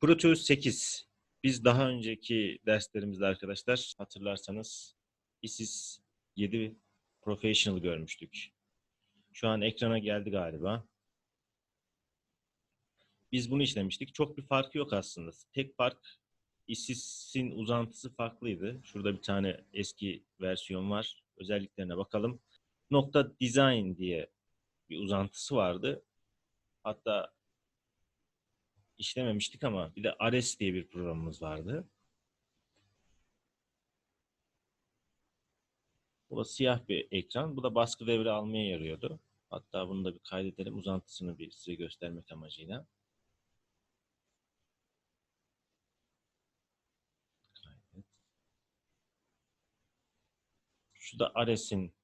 Proteus 8. Biz daha önceki derslerimizde arkadaşlar hatırlarsanız ISIS 7 Professional görmüştük. Şu an ekrana geldi galiba. Biz bunu işlemiştik. Çok bir farkı yok aslında. Tek fark ISIS'in uzantısı farklıydı. Şurada bir tane eski versiyon var. Özelliklerine bakalım. Nokta design diye bir uzantısı vardı. Hatta işlememiştik ama bir de Ares diye bir programımız vardı. Bu da siyah bir ekran. Bu da baskı devre almaya yarıyordu. Hatta bunu da bir kaydedelim. Uzantısını bir size göstermek amacıyla. Kaydet. Şu da Ares'in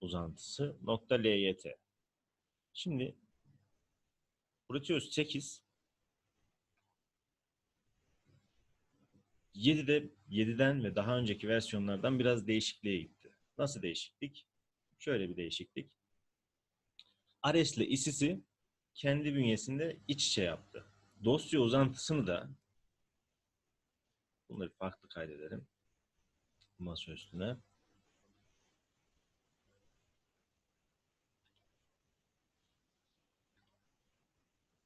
uzantısı. Nokta LYT. Şimdi Proteus 8 7'de 7'den ve daha önceki versiyonlardan biraz değişikliğe gitti. Nasıl değişiklik? Şöyle bir değişiklik. Ares ile ISIS'i kendi bünyesinde iç içe yaptı. Dosya uzantısını da bunları farklı kaydedelim. Masa üstüne.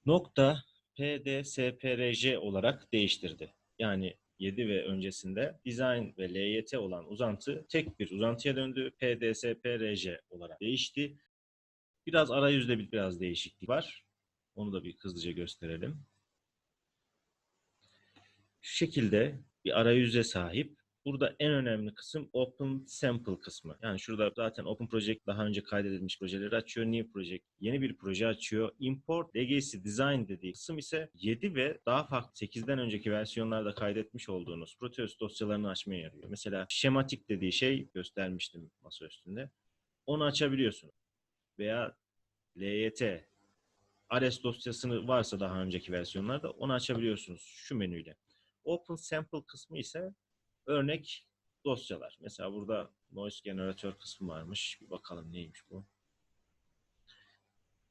Nokta PDSPRJ olarak değiştirdi. Yani 7 ve öncesinde design ve LYT olan uzantı tek bir uzantıya döndü. PDSPRJ olarak değişti. Biraz arayüzde bir biraz değişiklik var. Onu da bir hızlıca gösterelim. Şu şekilde bir arayüze sahip. Burada en önemli kısım Open Sample kısmı. Yani şurada zaten Open Project daha önce kaydedilmiş projeleri açıyor. New Project yeni bir proje açıyor. Import Legacy Design dediği kısım ise 7 ve daha farklı 8'den önceki versiyonlarda kaydetmiş olduğunuz Proteus dosyalarını açmaya yarıyor. Mesela şematik dediği şey göstermiştim masa üstünde. Onu açabiliyorsunuz. Veya LYT Ares dosyasını varsa daha önceki versiyonlarda onu açabiliyorsunuz şu menüyle. Open Sample kısmı ise örnek dosyalar. Mesela burada noise generatör kısmı varmış. Bir bakalım neymiş bu.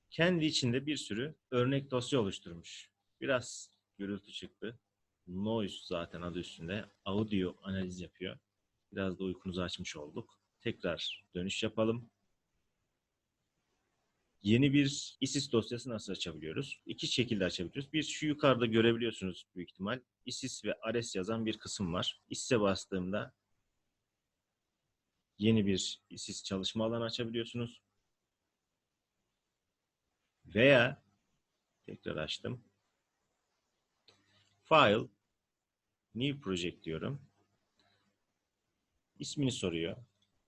Kendi içinde bir sürü örnek dosya oluşturmuş. Biraz gürültü çıktı. Noise zaten adı üstünde. Audio analiz yapıyor. Biraz da uykunuzu açmış olduk. Tekrar dönüş yapalım. Yeni bir ISIS dosyası nasıl açabiliyoruz? İki şekilde açabiliyoruz. Bir şu yukarıda görebiliyorsunuz büyük ihtimal. ISIS ve ARES yazan bir kısım var. ISIS'e bastığımda yeni bir ISIS çalışma alanı açabiliyorsunuz. Veya tekrar açtım. File New Project diyorum. İsmini soruyor.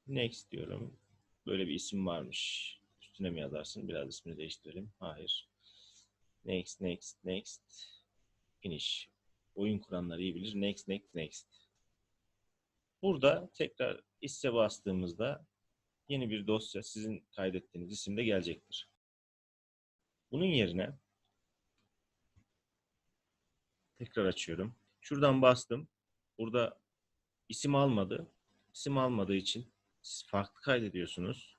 Next diyorum. Böyle bir isim varmış üstüne mi yazarsın? Biraz ismini değiştirelim. Hayır. Next, next, next. Finish. Oyun kuranlar iyi bilir. Next, next, next. Burada tekrar isse bastığımızda yeni bir dosya sizin kaydettiğiniz isimde gelecektir. Bunun yerine tekrar açıyorum. Şuradan bastım. Burada isim almadı. İsim almadığı için siz farklı kaydediyorsunuz.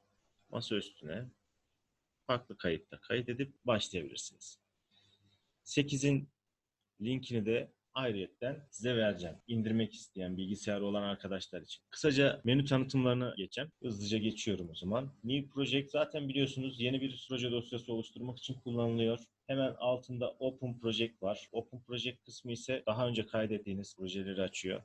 Masa üstüne farklı kayıtta kaydedip başlayabilirsiniz. 8'in linkini de ayrıyetten size vereceğim. İndirmek isteyen bilgisayarı olan arkadaşlar için. Kısaca menü tanıtımlarını geçeceğim. Hızlıca geçiyorum o zaman. New Project zaten biliyorsunuz yeni bir proje dosyası oluşturmak için kullanılıyor. Hemen altında Open Project var. Open Project kısmı ise daha önce kaydettiğiniz projeleri açıyor.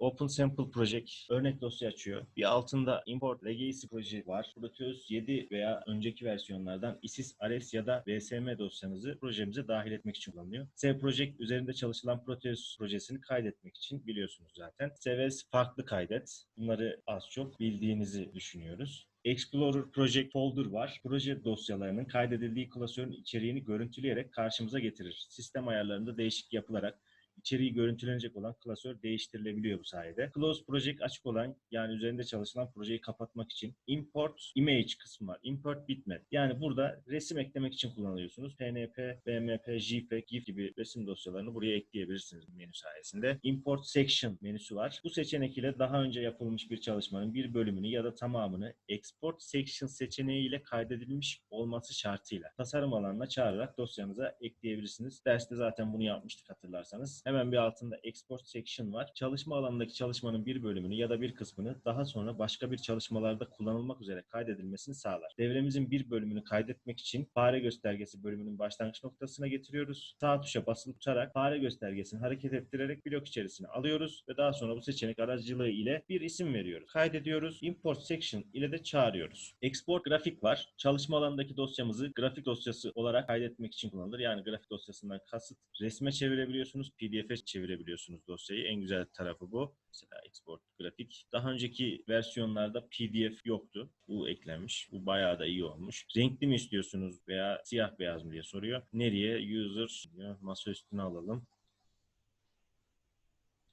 Open Sample Project örnek dosya açıyor. Bir altında Import Legacy Project var. Proteus 7 veya önceki versiyonlardan ISIS, Ares ya da VSM dosyanızı projemize dahil etmek için kullanılıyor. S Project üzerinde çalışılan Proteus projesini kaydetmek için biliyorsunuz zaten. Seves farklı kaydet. Bunları az çok bildiğinizi düşünüyoruz. Explorer Project Folder var. Proje dosyalarının kaydedildiği klasörün içeriğini görüntüleyerek karşımıza getirir. Sistem ayarlarında değişik yapılarak içeriği görüntülenecek olan klasör değiştirilebiliyor bu sayede. Close Project açık olan yani üzerinde çalışılan projeyi kapatmak için Import Image kısmı var. Import Bitmap. Yani burada resim eklemek için kullanıyorsunuz. PNP, BMP, JPEG, GIF gibi resim dosyalarını buraya ekleyebilirsiniz menü sayesinde. Import Section menüsü var. Bu seçenek ile daha önce yapılmış bir çalışmanın bir bölümünü ya da tamamını Export Section seçeneği ile kaydedilmiş olması şartıyla tasarım alanına çağırarak dosyanıza ekleyebilirsiniz. Derste zaten bunu yapmıştık hatırlarsanız. Hemen bir altında Export Section var. Çalışma alanındaki çalışmanın bir bölümünü ya da bir kısmını daha sonra başka bir çalışmalarda kullanılmak üzere kaydedilmesini sağlar. Devremizin bir bölümünü kaydetmek için fare göstergesi bölümünün başlangıç noktasına getiriyoruz. Sağ tuşa basılı tutarak fare göstergesini hareket ettirerek blok içerisine alıyoruz ve daha sonra bu seçenek aracılığı ile bir isim veriyoruz. Kaydediyoruz. Import Section ile de çağırıyoruz. Export grafik var. Çalışma alanındaki dosyamızı grafik dosyası olarak kaydetmek için kullanılır. Yani grafik dosyasından kasıt resme çevirebiliyorsunuz, PDF'e çevirebiliyorsunuz dosyayı. En güzel tarafı bu. Mesela export grafik. Daha önceki versiyonlarda PDF yoktu. Bu eklenmiş. Bu bayağı da iyi olmuş. Renkli mi istiyorsunuz veya siyah beyaz mı diye soruyor. Nereye? User diyor. Masa üstüne alalım.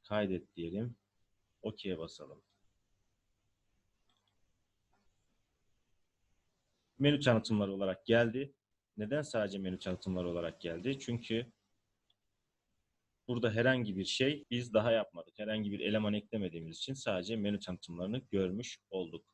Kaydet diyelim. OK'ye basalım. Menü tanıtımları olarak geldi. Neden sadece menü tanıtımları olarak geldi? Çünkü burada herhangi bir şey biz daha yapmadık. Herhangi bir eleman eklemediğimiz için sadece menü tanıtımlarını görmüş olduk.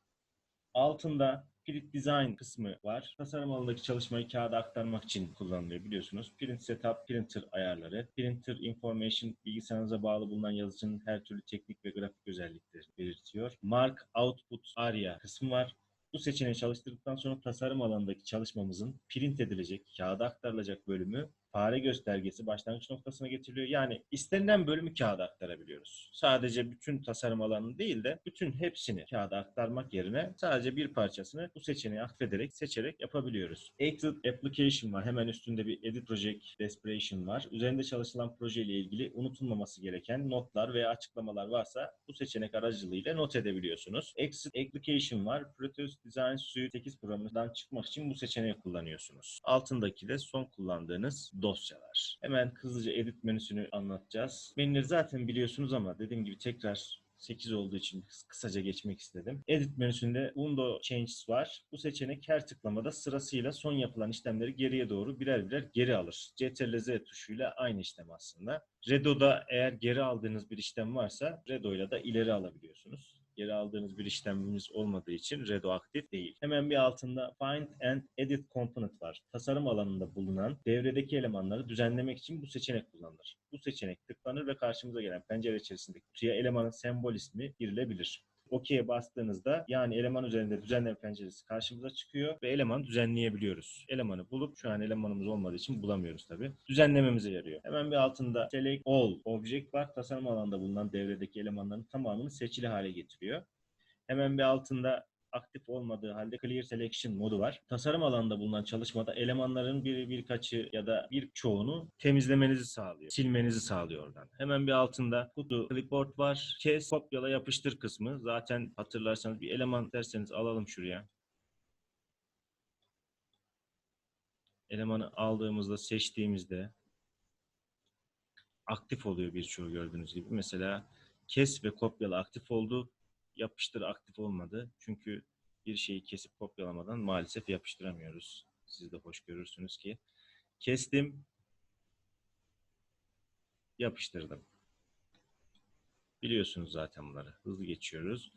Altında Print Design kısmı var. Tasarım alanındaki çalışmayı kağıda aktarmak için kullanılıyor biliyorsunuz. Print Setup, Printer ayarları, Printer Information bilgisayarınıza bağlı bulunan yazıcının her türlü teknik ve grafik özellikleri belirtiyor. Mark Output Area kısmı var. Bu seçeneği çalıştırdıktan sonra tasarım alanındaki çalışmamızın print edilecek, kağıda aktarılacak bölümü fare göstergesi başlangıç noktasına getiriliyor. Yani istenilen bölümü kağıda aktarabiliyoruz. Sadece bütün tasarım alanını değil de bütün hepsini kağıda aktarmak yerine sadece bir parçasını bu seçeneği akfederek, seçerek yapabiliyoruz. Exit Application var. Hemen üstünde bir Edit Project Desperation var. Üzerinde çalışılan projeyle ilgili unutulmaması gereken notlar veya açıklamalar varsa bu seçenek aracılığıyla not edebiliyorsunuz. Exit Application var. Proteus Design Suite 8 programından çıkmak için bu seçeneği kullanıyorsunuz. Altındaki de son kullandığınız dosyalar. Hemen hızlıca edit menüsünü anlatacağız. Menüleri zaten biliyorsunuz ama dediğim gibi tekrar 8 olduğu için kısaca geçmek istedim. Edit menüsünde Window Changes var. Bu seçenek her tıklamada sırasıyla son yapılan işlemleri geriye doğru birer birer geri alır. Ctrl Z tuşuyla aynı işlem aslında. Redo'da eğer geri aldığınız bir işlem varsa Redo'yla da ileri alabiliyorsunuz geri aldığınız bir işlemimiz olmadığı için Redo aktif değil. Hemen bir altında Find and Edit Component var. Tasarım alanında bulunan devredeki elemanları düzenlemek için bu seçenek kullanılır. Bu seçenek tıklanır ve karşımıza gelen pencere içerisindeki kutuya elemanın sembol ismi girilebilir. OK'ye bastığınızda yani eleman üzerinde düzenleme penceresi karşımıza çıkıyor ve elemanı düzenleyebiliyoruz. Elemanı bulup şu an elemanımız olmadığı için bulamıyoruz tabi. Düzenlememize yarıyor. Hemen bir altında Select All Object var. Tasarım alanında bulunan devredeki elemanların tamamını seçili hale getiriyor. Hemen bir altında aktif olmadığı halde Clear Selection modu var. Tasarım alanında bulunan çalışmada elemanların bir birkaçı ya da bir çoğunu temizlemenizi sağlıyor. Silmenizi sağlıyor oradan. Hemen bir altında kutu clipboard var. Kes, kopyala, yapıştır kısmı. Zaten hatırlarsanız bir eleman derseniz alalım şuraya. Elemanı aldığımızda, seçtiğimizde aktif oluyor birçoğu gördüğünüz gibi. Mesela kes ve kopyala aktif oldu yapıştır aktif olmadı. Çünkü bir şeyi kesip kopyalamadan maalesef yapıştıramıyoruz. Siz de hoş görürsünüz ki. Kestim. Yapıştırdım. Biliyorsunuz zaten bunları. Hızlı geçiyoruz.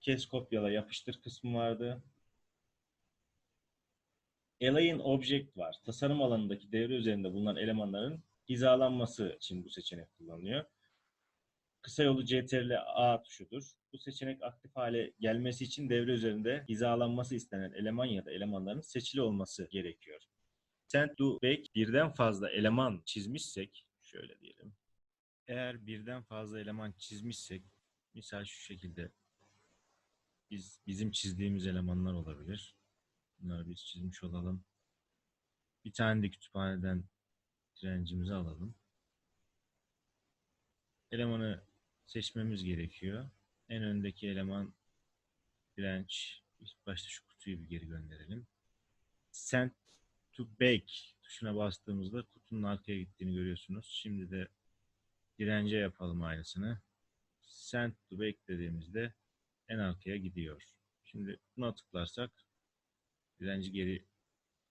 Kes, kopyala, yapıştır kısmı vardı. Align Object var. Tasarım alanındaki devre üzerinde bulunan elemanların hizalanması için bu seçenek kullanılıyor. Kısa yolu CTRL A tuşudur. Bu seçenek aktif hale gelmesi için devre üzerinde hizalanması istenen eleman ya da elemanların seçili olması gerekiyor. Send to back birden fazla eleman çizmişsek, şöyle diyelim. Eğer birden fazla eleman çizmişsek, misal şu şekilde biz bizim çizdiğimiz elemanlar olabilir. Bunları biz çizmiş olalım. Bir tane de kütüphaneden direncimizi alalım. Elemanı seçmemiz gerekiyor. En öndeki eleman direnç. İlk başta şu kutuyu bir geri gönderelim. Send to back tuşuna bastığımızda kutunun arkaya gittiğini görüyorsunuz. Şimdi de Dirence yapalım aynısını. Send to back dediğimizde en arkaya gidiyor. Şimdi buna tıklarsak direnci geri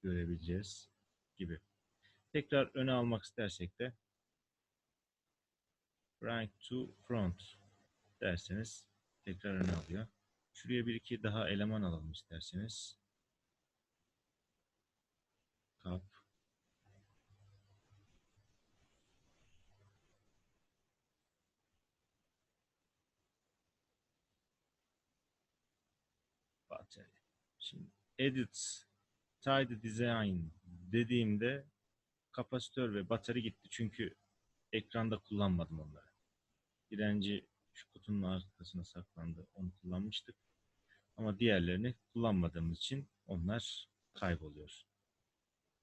görebileceğiz gibi. Tekrar öne almak istersek de right to front derseniz tekrar öne alıyor. Şuraya bir iki daha eleman alalım isterseniz. Kap. Batarya. Şimdi edit tidy design dediğimde kapasitör ve batarya gitti. Çünkü ekranda kullanmadım onları. Direnci şu kutunun arkasına saklandı. Onu kullanmıştık. Ama diğerlerini kullanmadığımız için onlar kayboluyor.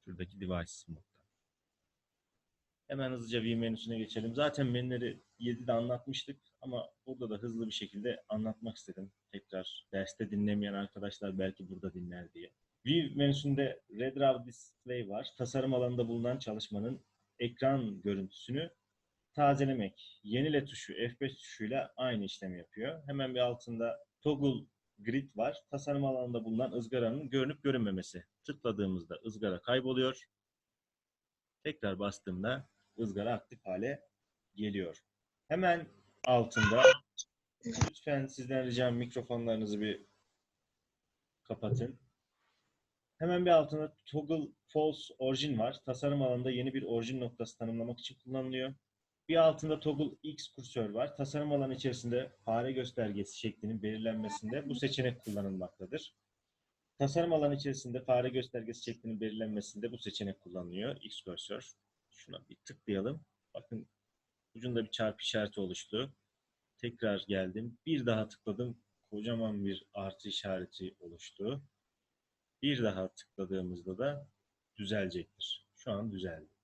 Şuradaki device modda. Hemen hızlıca View menüsüne geçelim. Zaten menüleri 7'de anlatmıştık ama burada da hızlı bir şekilde anlatmak istedim. Tekrar derste dinlemeyen arkadaşlar belki burada dinler diye. View menüsünde Red Raw Display var. Tasarım alanında bulunan çalışmanın ekran görüntüsünü tazelemek. Yenile tuşu F5 tuşuyla aynı işlemi yapıyor. Hemen bir altında Toggle Grid var. Tasarım alanında bulunan ızgaranın görünüp görünmemesi. Tıkladığımızda ızgara kayboluyor. Tekrar bastığımda ızgara aktif hale geliyor. Hemen altında lütfen sizden ricam mikrofonlarınızı bir kapatın. Hemen bir altında toggle false origin var. Tasarım alanında yeni bir orijin noktası tanımlamak için kullanılıyor. Bir altında toggle X kursör var. Tasarım alanı içerisinde fare göstergesi şeklinin belirlenmesinde bu seçenek kullanılmaktadır. Tasarım alanı içerisinde fare göstergesi şeklinin belirlenmesinde bu seçenek kullanılıyor. X kursör. Şuna bir tıklayalım. Bakın ucunda bir çarpı işareti oluştu. Tekrar geldim. Bir daha tıkladım. Kocaman bir artı işareti oluştu. Bir daha tıkladığımızda da düzelecektir. Şu an düzeldi.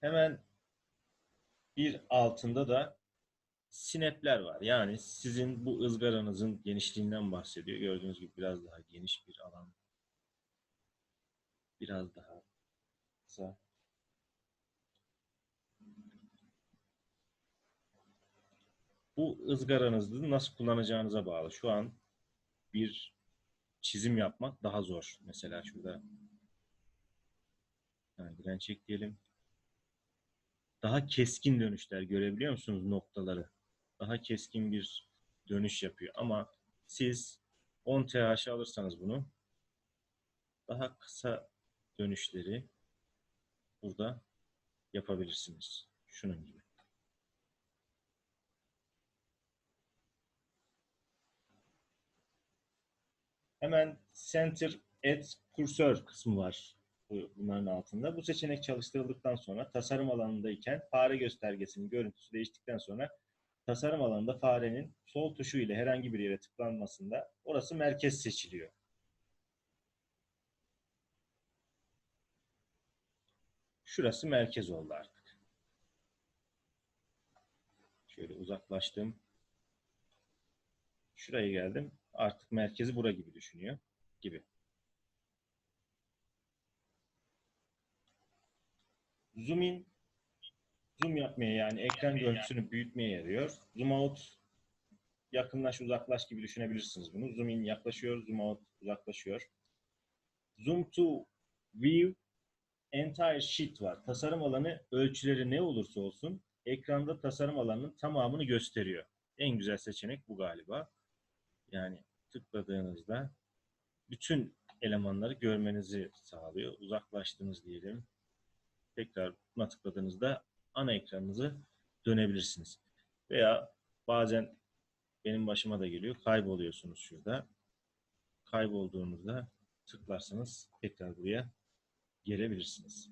Hemen bir altında da sinepler var. Yani sizin bu ızgaranızın genişliğinden bahsediyor. Gördüğünüz gibi biraz daha geniş bir alan. Biraz daha kısa. Bu ızgaranızı nasıl kullanacağınıza bağlı. Şu an bir çizim yapmak daha zor. Mesela şurada yani direnç ekleyelim. Daha keskin dönüşler görebiliyor musunuz noktaları? Daha keskin bir dönüş yapıyor. Ama siz 10 TH alırsanız bunu daha kısa dönüşleri burada yapabilirsiniz. Şunun gibi. Hemen Center Add Cursor kısmı var bu- bunların altında. Bu seçenek çalıştırıldıktan sonra tasarım alanındayken fare göstergesinin görüntüsü değiştikten sonra tasarım alanında farenin sol tuşu ile herhangi bir yere tıklanmasında orası merkez seçiliyor. Şurası merkez oldu artık. Şöyle uzaklaştım. Şuraya geldim. Artık merkezi bura gibi düşünüyor. Gibi. Zoom in, zoom yapmaya yani ekran görüntüsünü büyütmeye yarıyor. Zoom out, yakınlaş uzaklaş gibi düşünebilirsiniz bunu. Zoom in yaklaşıyor, zoom out uzaklaşıyor. Zoom to view entire sheet var. Tasarım alanı ölçüleri ne olursa olsun ekranda tasarım alanının tamamını gösteriyor. En güzel seçenek bu galiba. Yani tıkladığınızda bütün elemanları görmenizi sağlıyor. Uzaklaştınız diyelim. Tekrar buna tıkladığınızda ana ekranınızı dönebilirsiniz. Veya bazen benim başıma da geliyor. Kayboluyorsunuz şurada. Kaybolduğunuzda tıklarsanız tekrar buraya gelebilirsiniz.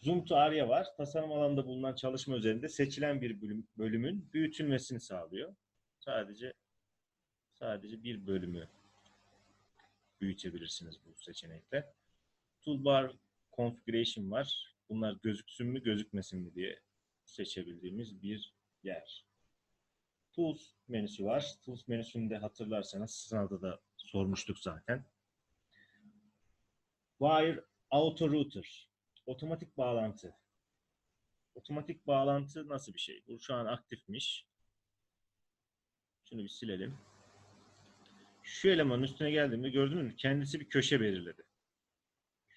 Zoom to Area var. Tasarım alanında bulunan çalışma üzerinde seçilen bir bölüm, bölümün büyütülmesini sağlıyor. Sadece sadece bir bölümü büyütebilirsiniz bu seçenekle. Toolbar Configuration var. Bunlar gözüksün mü gözükmesin mi diye seçebildiğimiz bir yer. Tools menüsü var. Tools menüsünde hatırlarsanız sınavda da sormuştuk zaten. Wire Auto Router. Otomatik bağlantı. Otomatik bağlantı nasıl bir şey? Bu şu an aktifmiş. Şunu bir silelim. Şu elemanın üstüne geldiğimde gördünüz mü? Kendisi bir köşe belirledi.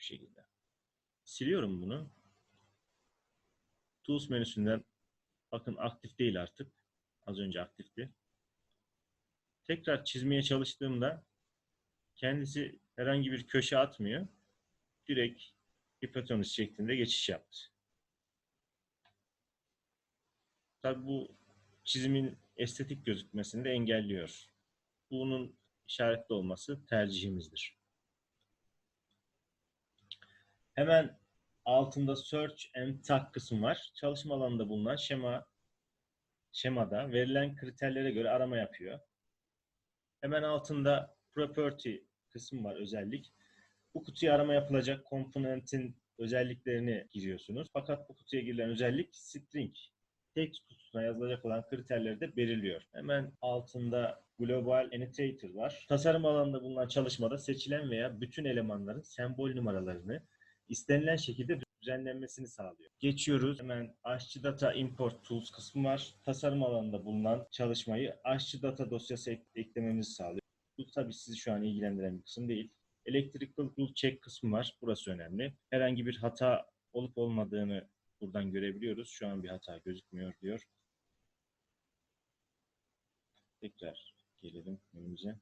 Şu şekilde. Siliyorum bunu. Tools menüsünden bakın aktif değil artık. Az önce aktifti. Tekrar çizmeye çalıştığımda kendisi herhangi bir köşe atmıyor. Direkt hipotenüs şeklinde geçiş yaptı. Tabi bu çizimin estetik gözükmesini de engelliyor. Bunun işaretli olması tercihimizdir. Hemen altında Search and Tag kısmı var. Çalışma alanında bulunan şema şemada verilen kriterlere göre arama yapıyor. Hemen altında Property kısmı var özellik. Bu kutuya arama yapılacak komponentin özelliklerini giriyorsunuz. Fakat bu kutuya girilen özellik string. Text kutusuna yazılacak olan kriterleri de belirliyor. Hemen altında Global Annotator var. Tasarım alanında bulunan çalışmada seçilen veya bütün elemanların sembol numaralarını istenilen şekilde düzenlenmesini sağlıyor. Geçiyoruz. Hemen Aşçı Data Import Tools kısmı var. Tasarım alanında bulunan çalışmayı Aşçı Data dosyası ek- eklememizi sağlıyor. Bu tabii sizi şu an ilgilendiren bir kısım değil. Electrical Tool Check kısmı var. Burası önemli. Herhangi bir hata olup olmadığını buradan görebiliyoruz. Şu an bir hata gözükmüyor diyor. Tekrar gelelim önümüze.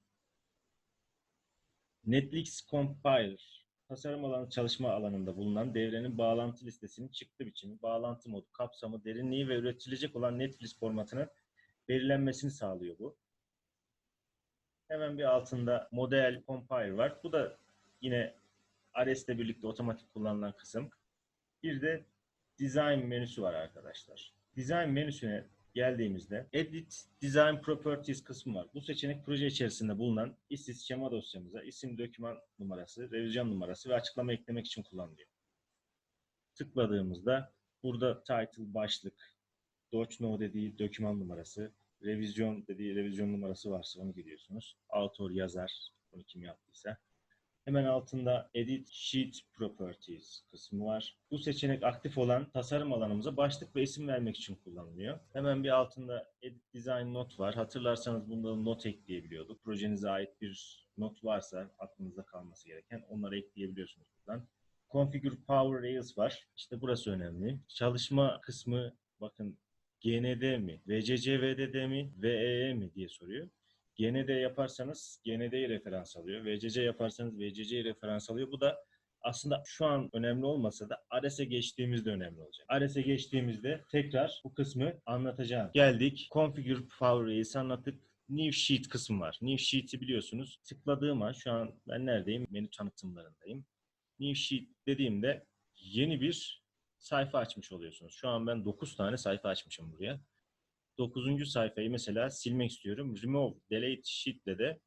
Netflix Compiler tasarım alanı çalışma alanında bulunan devrenin bağlantı listesinin çıktı biçimi, bağlantı modu, kapsamı, derinliği ve üretilecek olan Netflix formatının belirlenmesini sağlıyor bu. Hemen bir altında model compiler var. Bu da yine RS ile birlikte otomatik kullanılan kısım. Bir de design menüsü var arkadaşlar. Design menüsüne geldiğimizde Edit Design Properties kısmı var. Bu seçenek proje içerisinde bulunan işsiz şema dosyamıza isim, doküman numarası, revizyon numarası ve açıklama eklemek için kullanılıyor. Tıkladığımızda burada title başlık, Doc No dediği doküman numarası, revizyon dediği revizyon numarası varsa onu giriyorsunuz. Author yazar, bunu kim yaptıysa. Hemen altında Edit Sheet Properties kısmı var. Bu seçenek aktif olan tasarım alanımıza başlık ve isim vermek için kullanılıyor. Hemen bir altında Edit Design Not var. Hatırlarsanız bunda not ekleyebiliyorduk. Projenize ait bir not varsa aklınızda kalması gereken onları ekleyebiliyorsunuz buradan. Configure Power Rails var. İşte burası önemli. Çalışma kısmı bakın GND mi, VCCVDD mi, VEE mi diye soruyor. GND yaparsanız GND'yi referans alıyor. VCC yaparsanız VCC'yi referans alıyor. Bu da aslında şu an önemli olmasa da ARES'e geçtiğimizde önemli olacak. ARES'e geçtiğimizde tekrar bu kısmı anlatacağım. Geldik. Configure Power Rails'i anlattık. New Sheet kısmı var. New Sheet'i biliyorsunuz. Tıkladığım an şu an ben neredeyim? Menü tanıtımlarındayım. New Sheet dediğimde yeni bir sayfa açmış oluyorsunuz. Şu an ben 9 tane sayfa açmışım buraya. 9. sayfayı mesela silmek istiyorum. Remove, Delete Sheet'le de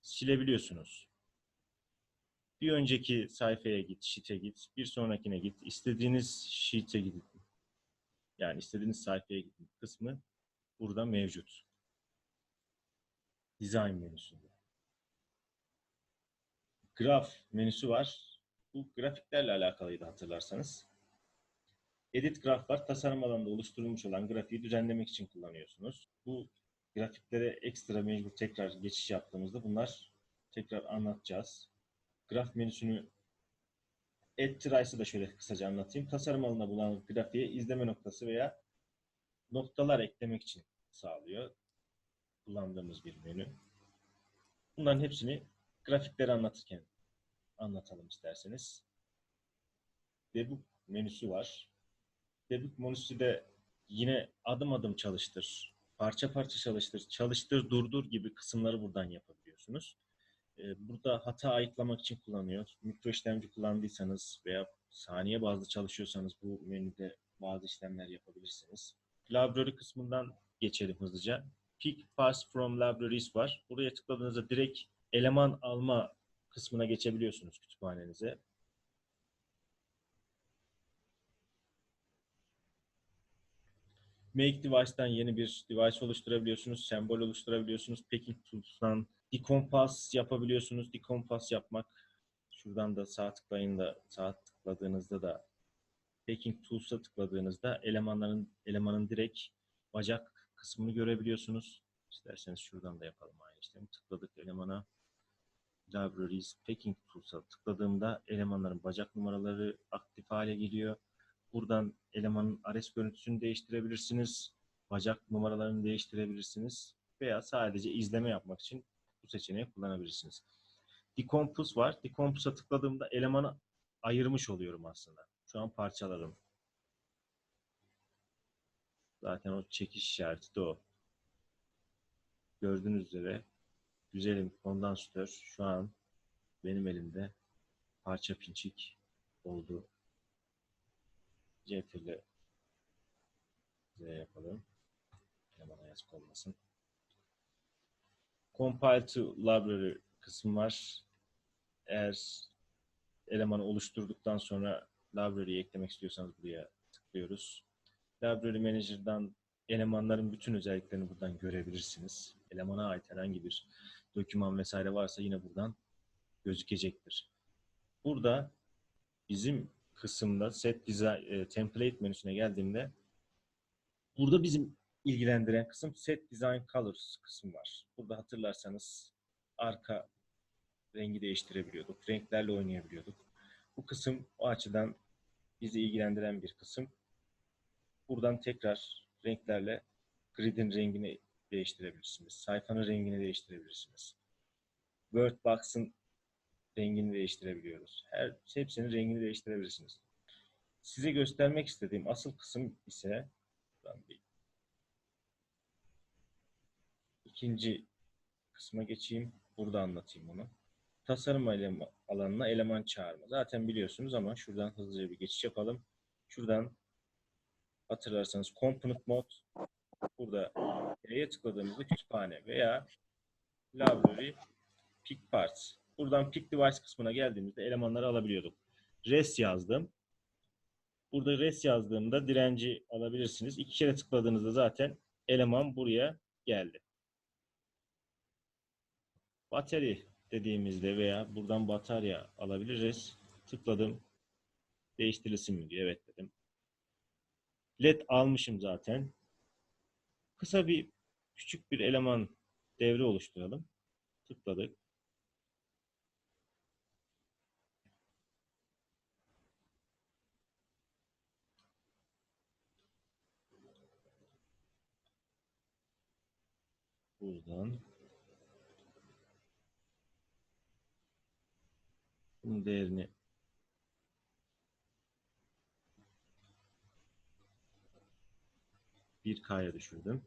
silebiliyorsunuz. Bir önceki sayfaya git, sheet'e git, bir sonrakine git, istediğiniz sheet'e gidin. Yani istediğiniz sayfaya gidin kısmı burada mevcut. Design menüsünde. Graph menüsü var. Bu grafiklerle alakalıydı hatırlarsanız. Edit graph var. Tasarım alanında oluşturulmuş olan grafiği düzenlemek için kullanıyorsunuz. Bu grafiklere ekstra mecbur tekrar geçiş yaptığımızda bunlar tekrar anlatacağız. Graf menüsünü Add Trace'ı da şöyle kısaca anlatayım. Tasarım alanında bulunan grafiğe izleme noktası veya noktalar eklemek için sağlıyor. Kullandığımız bir menü. Bunların hepsini grafikleri anlatırken anlatalım isterseniz. Debug menüsü var. Debug menüsü de yine adım adım çalıştır, parça parça çalıştır, çalıştır, durdur gibi kısımları buradan yapabiliyorsunuz. Ee, Burada hata ayıklamak için kullanıyor. Mikro işlemci kullandıysanız veya saniye bazlı çalışıyorsanız bu menüde bazı işlemler yapabilirsiniz. Library kısmından geçelim hızlıca. Pick Pass from Libraries var. Buraya tıkladığınızda direkt eleman alma kısmına geçebiliyorsunuz kütüphanenize. Make Device'dan yeni bir device oluşturabiliyorsunuz, sembol oluşturabiliyorsunuz. Packing Tools'tan decompass yapabiliyorsunuz. Decompass yapmak Şuradan da sağ tıklayın da sağ tıkladığınızda da Packing Tools'a tıkladığınızda elemanların elemanın direkt bacak kısmını görebiliyorsunuz. İsterseniz şuradan da yapalım aynı işlemi. Tıkladık elemana. Libraries, Packing Tools'a tıkladığımda elemanların bacak numaraları aktif hale geliyor. Buradan elemanın RS görüntüsünü değiştirebilirsiniz. Bacak numaralarını değiştirebilirsiniz. Veya sadece izleme yapmak için bu seçeneği kullanabilirsiniz. Decompose var. Decompose'a tıkladığımda elemanı ayırmış oluyorum aslında. Şu an parçaladım. Zaten o çekiş işareti de o. Gördüğünüz üzere güzelim kondansatör şu an benim elimde parça pinçik oldu. Ctrl Z yapalım. Hemen yazık olmasın. Compile to library kısmı var. Eğer elemanı oluşturduktan sonra library'yi eklemek istiyorsanız buraya tıklıyoruz. Library Manager'dan elemanların bütün özelliklerini buradan görebilirsiniz. Elemana ait herhangi bir doküman vesaire varsa yine buradan gözükecektir. Burada bizim kısımda set design, e, template menüsüne geldiğimde burada bizim ilgilendiren kısım set design colors kısmı var. Burada hatırlarsanız arka rengi değiştirebiliyorduk. Renklerle oynayabiliyorduk. Bu kısım o açıdan bizi ilgilendiren bir kısım. Buradan tekrar renklerle grid'in rengini değiştirebilirsiniz. Sayfanın rengini değiştirebilirsiniz. Word box'ın rengini değiştirebiliyoruz. Her hepsinin rengini değiştirebilirsiniz. Size göstermek istediğim asıl kısım ise bir ikinci kısma geçeyim. Burada anlatayım onu. Tasarım elema- alanına eleman çağırma. Zaten biliyorsunuz ama şuradan hızlıca bir geçiş yapalım. Şuradan hatırlarsanız Component Mode burada E'ye tıkladığımızda kütüphane veya Library Pick Parts. Buradan Pick Device kısmına geldiğimizde elemanları alabiliyorduk. Res yazdım. Burada res yazdığımda direnci alabilirsiniz. İki kere tıkladığınızda zaten eleman buraya geldi. Bateri dediğimizde veya buradan batarya alabiliriz. Tıkladım. Değiştirilsin mi diyor. Evet dedim. LED almışım zaten. Kısa bir küçük bir eleman devre oluşturalım. Tıkladık. Buradan bunun değerini bir K'ya düşürdüm.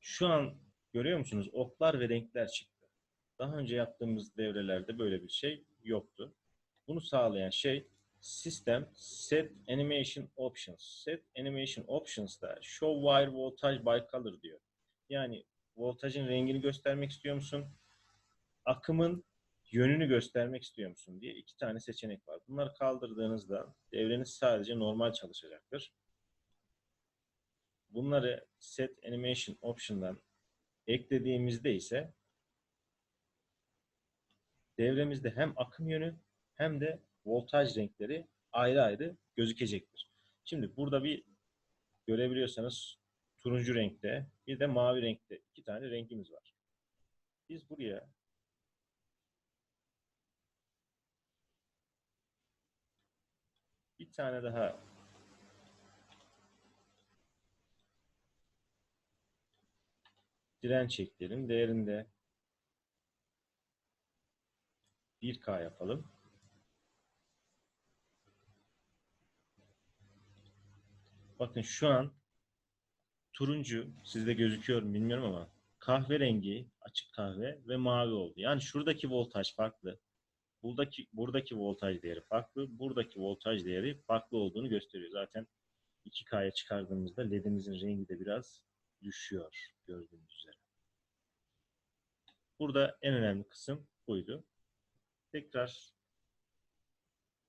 Şu an görüyor musunuz? Oklar ve renkler çıktı. Daha önce yaptığımız devrelerde böyle bir şey yoktu. Bunu sağlayan şey sistem set animation options. Set animation options da show wire voltage by color diyor. Yani voltajın rengini göstermek istiyor musun? Akımın yönünü göstermek istiyor musun diye iki tane seçenek var. Bunları kaldırdığınızda devreniz sadece normal çalışacaktır. Bunları set animation option'dan eklediğimizde ise devremizde hem akım yönü hem de voltaj renkleri ayrı ayrı gözükecektir. Şimdi burada bir görebiliyorsanız turuncu renkte bir de mavi renkte iki tane rengimiz var. Biz buraya bir tane daha direnç ekleyelim. Değerinde 1K yapalım. Bakın şu an turuncu sizde gözüküyor mu bilmiyorum ama kahverengi, açık kahve ve mavi oldu. Yani şuradaki voltaj farklı. Buradaki buradaki voltaj değeri farklı. Buradaki voltaj değeri farklı olduğunu gösteriyor. Zaten 2K'ya çıkardığımızda LED'imizin rengi de biraz düşüyor gördüğünüz üzere. Burada en önemli kısım buydu. Tekrar